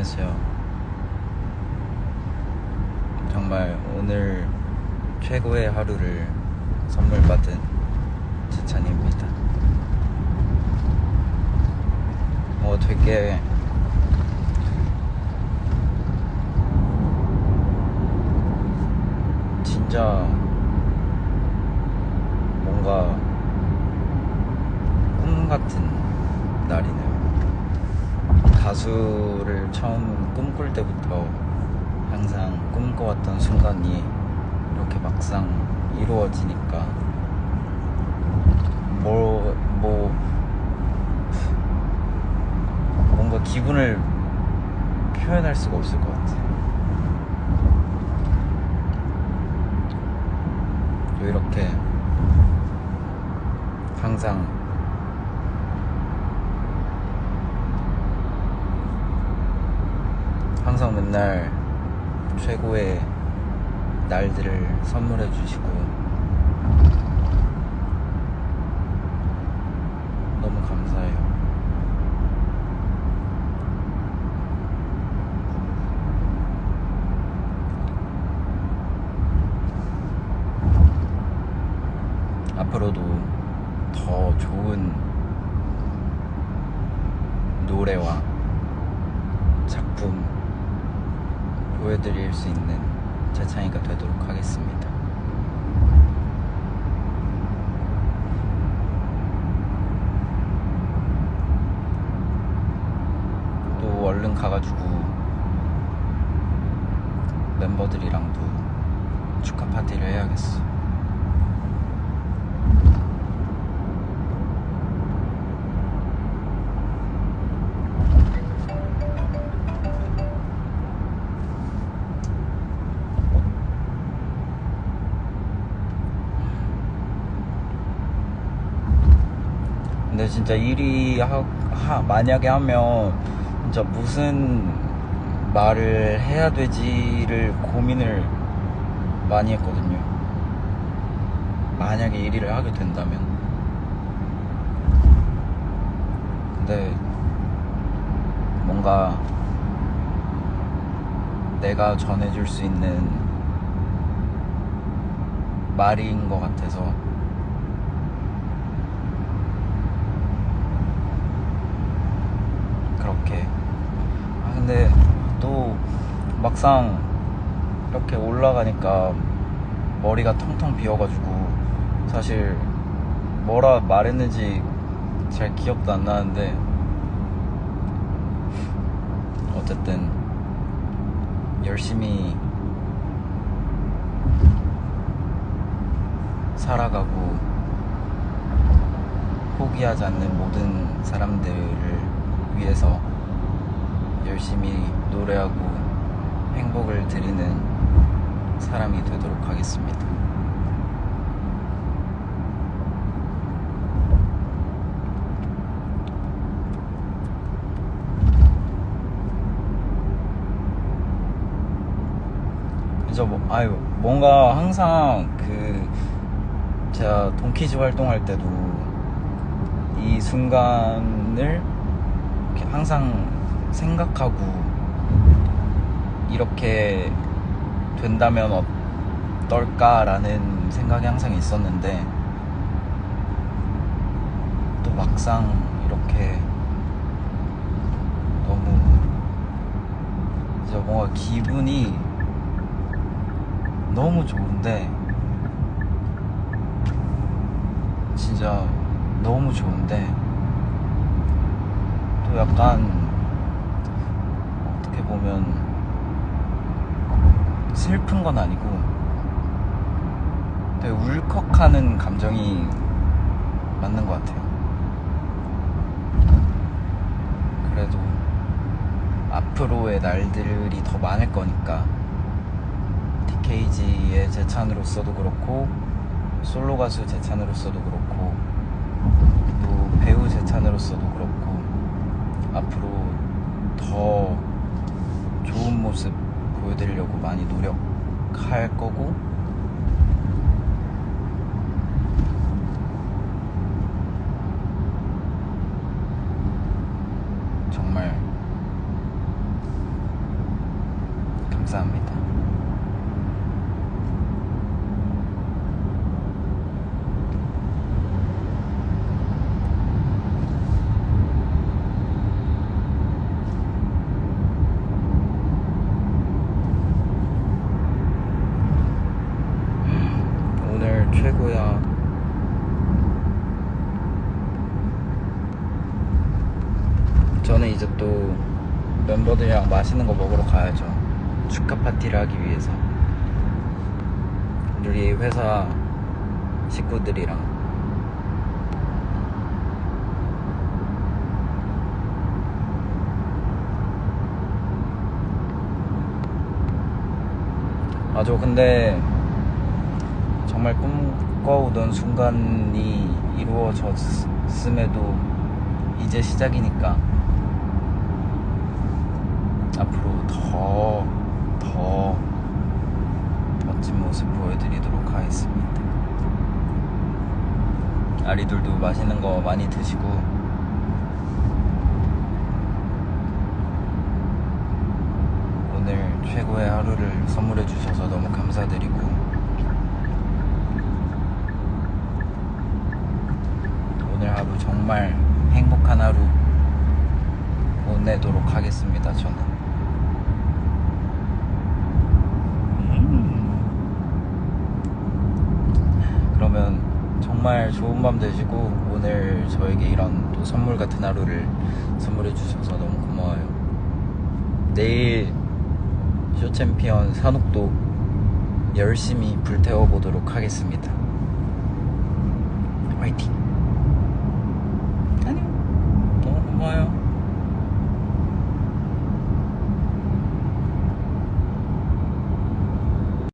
안녕하세요. 정말 오늘 최고의 하루를 선물 받은 재찬입니다. 어, 되게 진짜 뭔가 꿈 같은 날이네요. 가수를 처음 꿈꿀 때부터 항상 꿈꿔왔던 순간이 이렇게 막상 이루어지니까 뭐, 뭐, 뭔가 기분을 표현할 수가 없을 것 같아. 또 이렇게 항상 항상 맨날 최고의 날들을 선물해 주시고 너무 감사해요. 앞으로도 더 좋은 노래와 작품 보여드릴 수 있는 재창이가 되도록 하겠습니다. 또 얼른 가가지고 멤버들이랑도 축하 파티를 해야겠어. 진짜 1위 하, 하- 만약에 하면 진짜 무슨 말을 해야 되지를 고민을 많이 했거든요. 만약에 1위를 하게 된다면. 근데 뭔가 내가 전해줄 수 있는 말인 것 같아서 그렇게. 아 근데 또 막상 이렇게 올라가니까 머리가 텅텅 비어가지고 사실 뭐라 말했는지 잘 기억도 안 나는데 어쨌든 열심히 살아가고 포기하지 않는 모든 사람들을 위해서 열심히 노래하고 행복을 드리는 사람이 되도록 하겠습니다. 그래서 뭐, 아유, 뭔가 항상 그, 제가 동키즈 활동할 때도 이 순간을 항상 생각하고 이렇게 된다면 어떨까라는 생각이 항상 있었는데 또 막상 이렇게 너무 진짜 뭔가 기분이 너무 좋은데 진짜 너무 좋은데 또 약간 보면 슬픈 건 아니고 되게 울컥하는 감정이 맞는 것 같아요. 그래도 앞으로의 날들이 더 많을 거니까 DKG의 재찬으로서도 그렇고 솔로 가수 재찬으로서도 그렇고 또 배우 재찬으로서도 그렇고 앞으로 더 좋은 모습 보여드리려고 많이 노력할 거고. 정말 저는 이제 또 멤버들이랑 맛있는 거 먹으러 가야죠. 축하 파티를 하기 위해서. 우리 회사 식구들이랑. 아, 저 근데 정말 꿈꿔오던 순간이 이루어졌음에도 이제 시작이니까 앞으로 더, 더 멋진 모습 보여드리도록 하겠습니다. 아리들도 맛있는 거 많이 드시고 오늘 최고의 하루를 선물해 주셔서 너무 감사드리고 오늘 하루 정말 행복한 하루 보내도록 하겠습니다. 저는. 그러면 정말 좋은 밤 되시고 오늘 저에게 이런 또 선물 같은 하루를 선물해 주셔서 너무 고마워요. 내일 쇼챔피언 산옥도 열심히 불태워 보도록 하겠습니다. 화이팅! 안녕! 너무 고마워요.